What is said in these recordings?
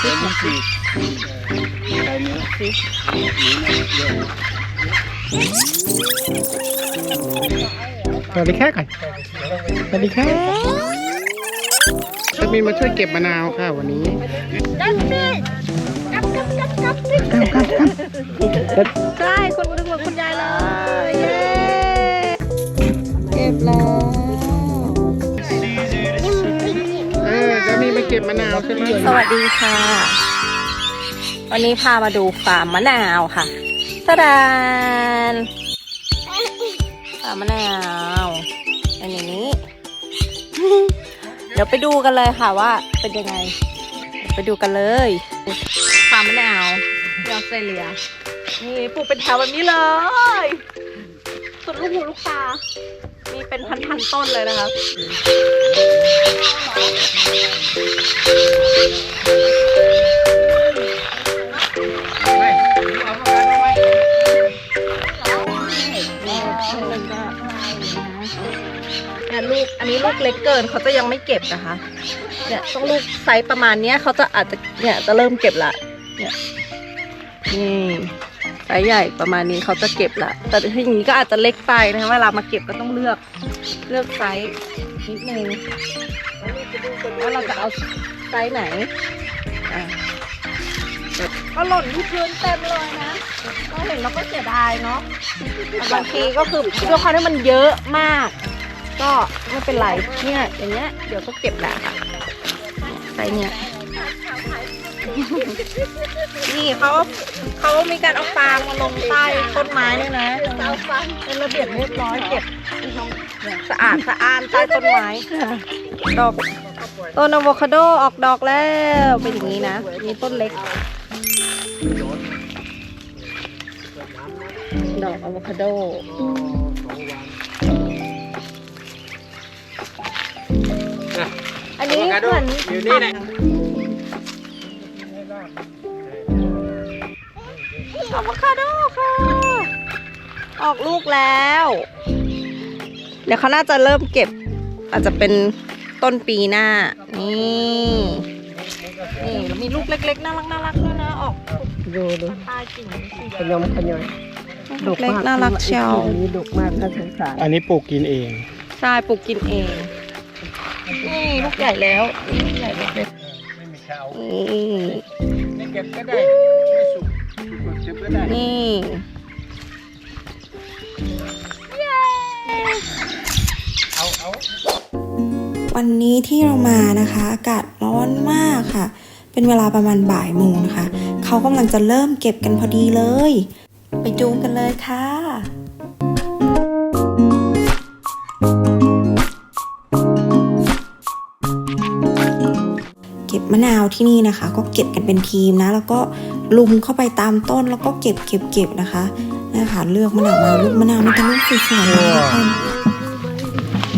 เดี๋ยวมันสีใส่เนื้อสีเนื้อเยอะสวัสดีแค่ก่อนสวัสดีค่ะจะมีมาช่วยเก็บมะนาวค่ะวันนี้ดันสิกับกับกับกับจับครับครับใช่คุณดึงเหมือนคุณยายเลย เย้ เก็บแล้ว ก็บมะนาวใช่ไหมสวัสดีค่ะ วันนี้พามาดูฟาร์มมะนาวค่ะตะดานฟาร์มมะนาวอันนี้ เดี๋ยวไปดูกันเลยค่ะว่าเป็นยังไง ไปดูกันเลยฟาร์มมะนาวที่ออสเตรเลียนี่ปลูกเป็นแถวแบบนี้เลยสุดลูกหูลูกตา มีเป็นพันๆต้นเลยนะคะเนี่ยลูกอันนี้ลูกเล็กเกินเขาจะยังไม่เก็บนะคะเนี่ยต้องลูกไซส์ประมาณเนี้ยเขาจะอาจจะเนี่ยจะเริ่มเก็บละเนี่ยนี่ ไซส์ใหญ่ประมาณนี้เขาจะเก็บละแต่ถ้าอย่างนี้ก็อาจจะเล็กไปนะคะเวลามาเก็บก็ต้องเลือกเลือกไซส์นิดนึงว่าเราจะเอาไซส์ไหนอะก็หล่นที่พื้นเต็มเลยนะก็เห็นแล้วก็เสียดายเนาะบางทีก็คือด้วยความที่มันเยอะมาก ก็ไม่เป็นไรเนี่ยอย่างเงี้ยเดี๋ยวก็เก็บแหละค่ะไซส์เนี่ย นี่เขาเขามีการเอาฟางมาลงใต้ต้นไม้ด้วยนะเอาฟางเป็นระเบียบเรียบร้อยเก็บสะอาดสะอ้านใต้ต้นไม้ดอกต้นอะโวคาโดออกดอกแล้วเป็นอย่างนี้นะมีต้นเล็ก ดอกอะโวคาโดอันนี้เหมือนอยู่นี่แหละ อะโวคาโดค่ะ ออกลูกแล้ว เดี๋ยวเขาน่าจะเริ่มเก็บ อาจจะเป็นต้นปีหน้า นี่นี่แล้วมีลูกเล็กๆน่ารักน่ารักด้วยนะออกดูดูตายกิ่งขยมขยอยลูกเล็กน่ารักเชียวนี่ดุมากน่าสงสารอันนี้ปลูกกินเองใช่ปลูกกินเอง นี่ลูกใหญ่แล้วลูกใหญ่แล้วไม่มีข้าวนี่ไม่เก็บก็ได้ นี่เอาเอาวันนี้ที่เรามานะคะ อากาศร้อนมากค่ะ เป็นเวลาประมาณบ่ายโมงนะคะ เขากำลังจะเริ่มเก็บกันพอดีเลย ไปดูกันเลยค่ะเก็บมะนาวที่นี่นะคะ ก็เก็บกันเป็นทีมนะ แล้วก็ ลุมเข้าไปตามต้นแล้วก็เก็บเก็บเก็บนะคะนะคะเลือกมะนาวมาลูกมะนาวมันเป็นลูกสวยๆเลยทุกคน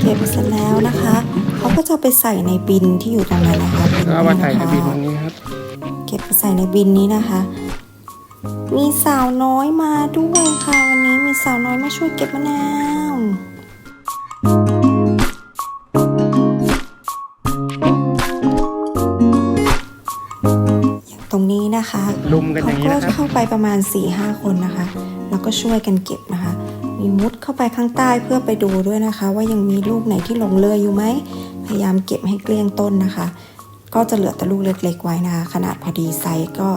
เก็บเสร็จแล้วนะคะเขาก็จะไปใส่ในบินที่อยู่ตรงนั้นนะคะบินเอามาใส่ในบินตรงนี้ครับเก็บไปใส่ในบินนี้นะคะ มีสาวน้อยมาด้วยค่ะวันนี้มีสาวน้อยมาช่วยเก็บมะนาว นี้นะคะลุมกันอเขาย่างนี้ก็นะครับ เข้าไปประมาณ4ี่ห้าคนนะคะ แล้วก็ช่วยกันเก็บนะคะ มีมุดเข้าไปข้างใต้เพื่อไปดูด้วยนะคะ ว่ายังมีลูกไหนที่หลงเหลืออยู่ไหม พยายามเก็บให้เกลี้ยงต้นนะคะ ก็จะเหลือแต่ลูกเล็กๆไว้นะคะ ขนาดพอดีไซส์ก็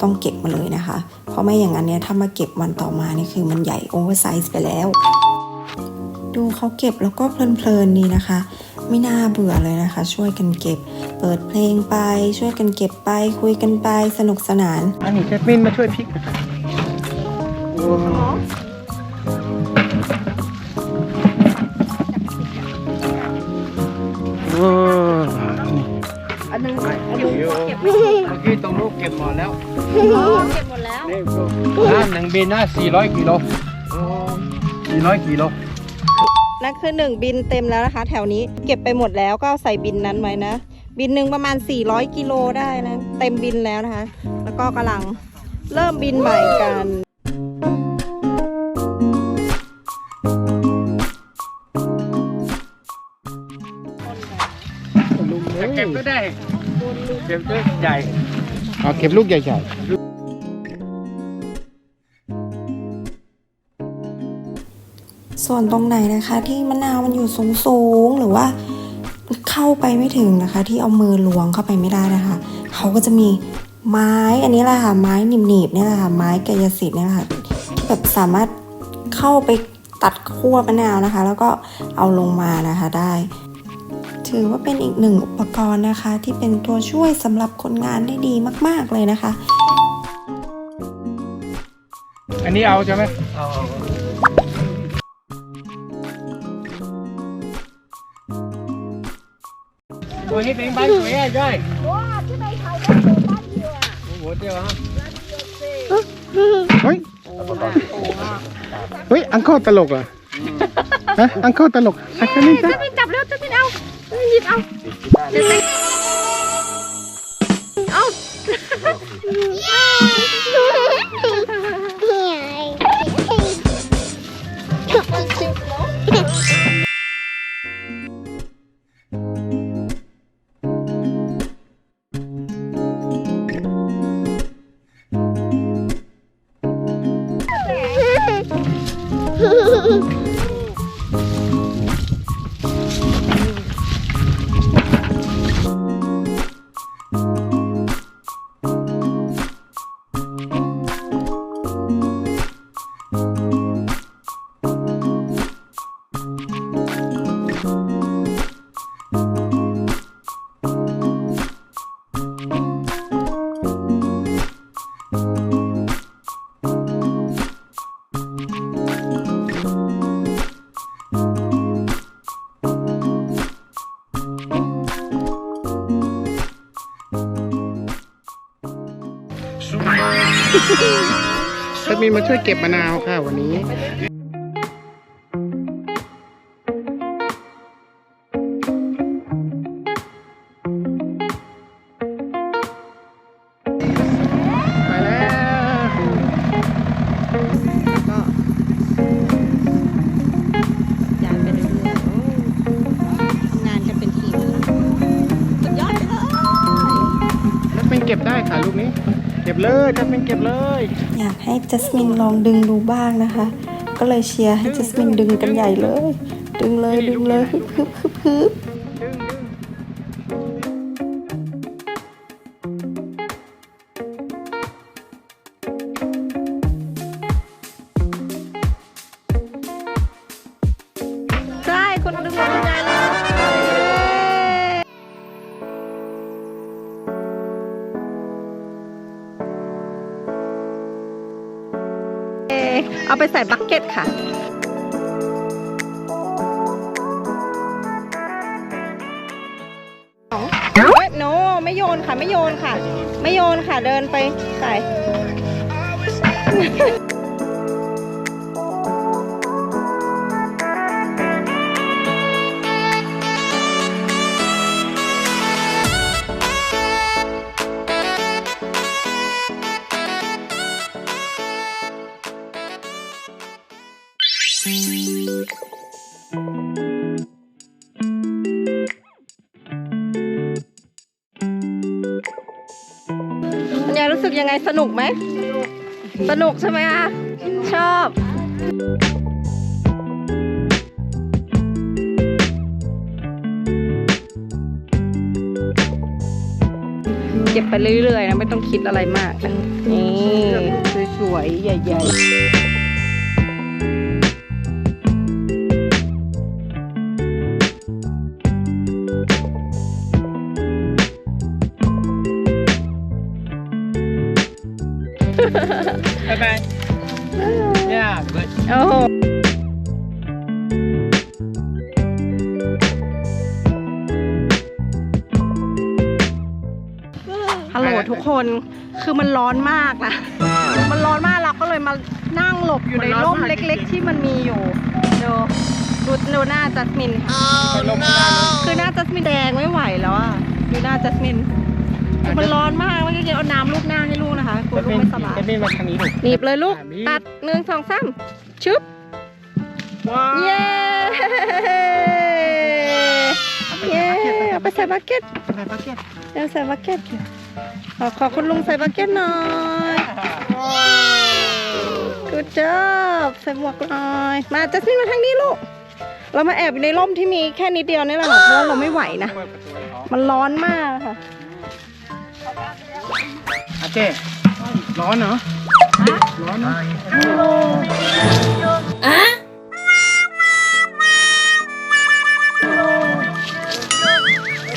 ต้องเก็บมาเลยนะคะ เพราะไม่อย่างนั้นเนี่ยถ้ามาเก็บวันต่อมานี่คือมันใหญ่โอเวอร์ไซส์ไปแล้ว ดูเขาเก็บแล้วก็เพลินๆดีนะคะ ไม่น่าเบื่อเลยนะคะ ช่วยกันเก็บ เปิดเพลงไป ช่วยกันเก็บไป คุยกันไปสนุกสนาน อันนี้แจสมินมาช่วยพริกนะครับโอ้โอ้นี่อันนึงไม่อันเก็นึบงอยู่เก็บไม่ถูกเมื่อกี้ตรงนู้นเก็บหมดแล้วอ๋อเก็บหมดแล้วนี่ก็น้ำหนึ่งบินนะ400กิโล400กิโล นั่นคือหนึ่งบินเต็มแล้วนะคะ แถวนี้เก็บไปหมดแล้วก็เอาใส่บินนั้นไว้นะ บินหนึ่งประมาณ 400 กิโลได้นะ เต็มบินแล้วนะคะ แล้วก็กำลังเริ่มบินใหม่กันจะเก็บก็ได้ เก็บด้วยใหญ่ใเอาเก็บลูกใหญ่ ส่วนตรงไหนนะคะที่มะนาวมันอยู่สูงสูงๆหรือว่าเข้าไปไม่ถึงนะคะ ที่เอามือล้วงเข้าไปไม่ได้นะคะ เขาก็จะมีไม้อันนี้แหละค่ะไม้หนีบๆเนี่ยแหละค่ะไม้กายสิทธิ์เนี่ยแหละค่ะที่แบบสามารถเข้าไปตัดขั้วมะนาวนะคะ แล้วก็เอาลงมานะคะได้ ถือว่าเป็นอีกหนึ่งอุปกรณ์นะคะ ที่เป็นตัวช่วยสำหรับคนงานได้ดีมาก ๆเลยนะคะๆอันนี้เอาใช่ไหมเอาเอาเอา ยบ้านสวยบ้านเดียวอะโอ้โหเดียวฮะเฮ้ย เฮ้ย อังเคิลตลกเหรอฮะอังเคิลตลกอังเคิลนี่จ้ะจับแล้วจะเป็นเอาหยิบเอาเดี๋ยวเอา Super. จะมีมาช่วยเก็บมะนาวค่ะวันนี้ไปแล้วก็ยานไปเรื่อยงานกันเป็นทีมสุดยอดไปเลยจัสมินเก็บได้ค่ะลูกนี้ เก็บเลยจัสมินเก็บเลยอยากให้จัสมินลองดึงดูบ้างนะคะ ก็เลยเชียร์ให้จัสมินดึงกันใหญ่เลย ดึงเลยดึงเลยฮึบฮึบฮึบฮึบ เอาไปใส่บักเก็ตค่ะ เฮ้ยโนไม่โยนค่ะ ไม่โยนค่ะ ไม่โยนค่ะ เดินไปใส่ กยังไงสนุกไหม สนุกใช่ไหมคะชอบเก็บไปเรื่อยๆนะ ไม่ต้องคิดอะไรมากนะนี่สวยๆ ใหญ่ ๆ ฮัลโหลทุกคนคือมันร้อนมากนะ มันร้อนมากเราก็เลยมานั่งหลบอยู่ในร่มเล็ก ๆ ที่มันมีอยู่ดูดูดูหน้าจัสมินลมไม่ได้เลยคือหน้าจัสมินแดงไม่ไหวแล้วอะดูหน้าจัสมินคือมันร้อนมากเมื่อกี้เอาน้ำลูบหน้าให้ลูกนะคะกลัวลูกไม่สบายจัสมินมาทางนี้ลูกหนีบเลยลูกอะมีตัดหนึ่งสองสามชึบว้าวเย้เย้เอาไปใส่บักเก็ตอะไรปะเก็ตเอาใส่บักเก็ต ขอขอคุณลุงใส่บักเก็ตหน่อย good job ใส่หมวกหน่อย มาจัสมินมาทางนี้ลูก เรามาแอบอยู่ในร่มที่มีแค่นิดเดียวนี่แหละค่ะเพราะว่าเราไม่ไหวนะเปิดประตูให้เขามันร้อนมากค่ะอาเจ้ร้อนเหรอร้อนเหรอ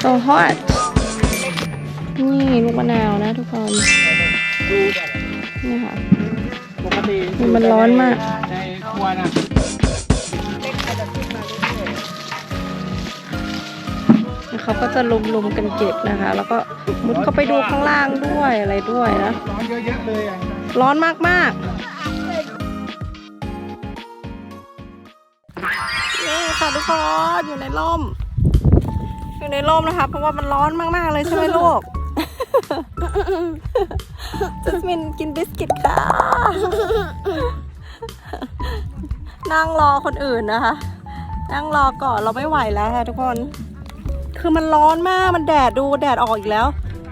so hot นี่ลูกมะนาวนะทุกคนนี่ค่ะปกติมันร้อนมากในครัวนะเขาก็จะลุมๆกันเก็บนะคะ แล้วก็มุดเข้าไปดูข้างล่างด้วยอะไรด้วยนะ ร้อนเยอะๆเลยอะ ร้อนมากๆนี่ค่ะทุกคนอยู่ในร่ม อยู่ในร่มนะคะ เพราะว่ามันร้อนมากๆเลยใช่ไหมลูก จัสมินกินบิสกิตค่ะ นั่งรอคนอื่นนะคะ นั่งรอก่อนเราไม่ไหวแล้วค่ะทุกคน คือมันร้อนมากมันแดดดูแดดออกอีกแล้ว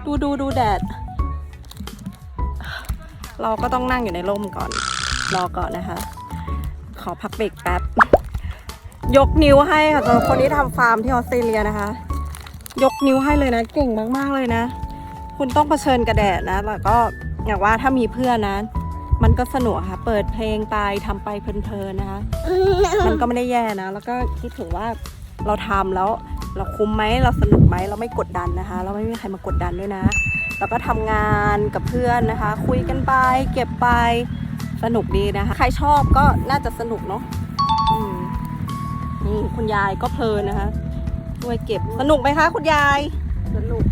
ดูดูดูแดด เราก็ต้องนั่งอยู่ในร่มก่อน รอก่อนนะคะ ขอพักเบรกแป๊บ ยกนิ้วให้ค่ะสำหรับคนที่ทำฟาร์มที่ออสเตรเลียนะคะ ยกนิ้วให้เลยนะ เก่งมากๆเลยนะ คุณต้องเผชิญกับแดดนะแล้วก็อย่างว่าถ้ามีเพื่อนนะ มันก็สนุกค่ะ เปิดเพลงไปทำไปเพลินๆนะคะ มันก็ไม่ได้แย่นะ แล้วก็คิดถึงว่าเราทำแล้วเราคุ้มไหมเราสนุกไหมเราไม่กดดันนะคะ เราไม่มีใครมากดดันด้วยนะ แล้วก็ทำงานกับเพื่อนนะคะ คุยกันไป เก็บไปสนุกดีนะคะ ใครชอบก็น่าจะสนุกเนาะอืมนี่คุณยายก็เพลินนะคะช่วยเก็บสนุกไหมคะ คุณยาย สนุก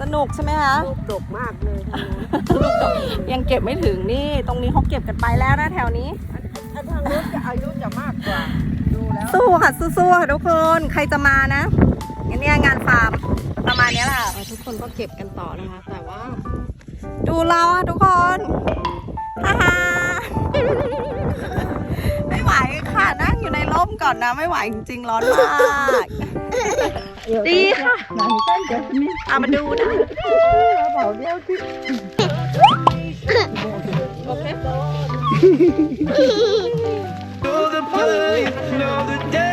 สนุกใช่ไหมคะลูกดกมากเลยทางนู้นลูกดอกยังเก็บไม่ถึงนี่ ตรงนี้เขาเก็บกันไปแล้วนะแถวนี้อันทางนู้นจะอายุจะมากกว่า ดูแล้วสู้ค่ะสู้ๆค่ะทุกคนใครจะมานะงั้นเนี่ยงานฟาร์มประมาณเนี้ยแหละ ทุกคนก็เก็บกันต่อนะคะ แต่ว่าดูเราอะทุกคนฮ่าฮ่าไม่ไหวค่ะนั่งอยู่ในร่มก่อนนะ ไม่ไหวจริงๆร้อนมาก ดีค่ะหลังต้นจะมีเอามาดูนะเบาเดียวที่โอเค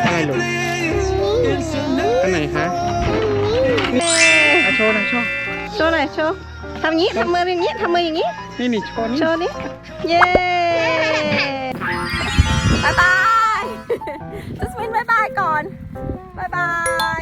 อะไรลูกอันไหนคะอะโชว์หน่อยโชว์ โชว์หน่อยโชว์ทำอย่างนี้ทำมืออย่างนี้ทำมืออย่างนี้ นี่นี่โชว์นี่โชว์นี่เย้บายบาย จัสมินบายบายก่อนบายบาย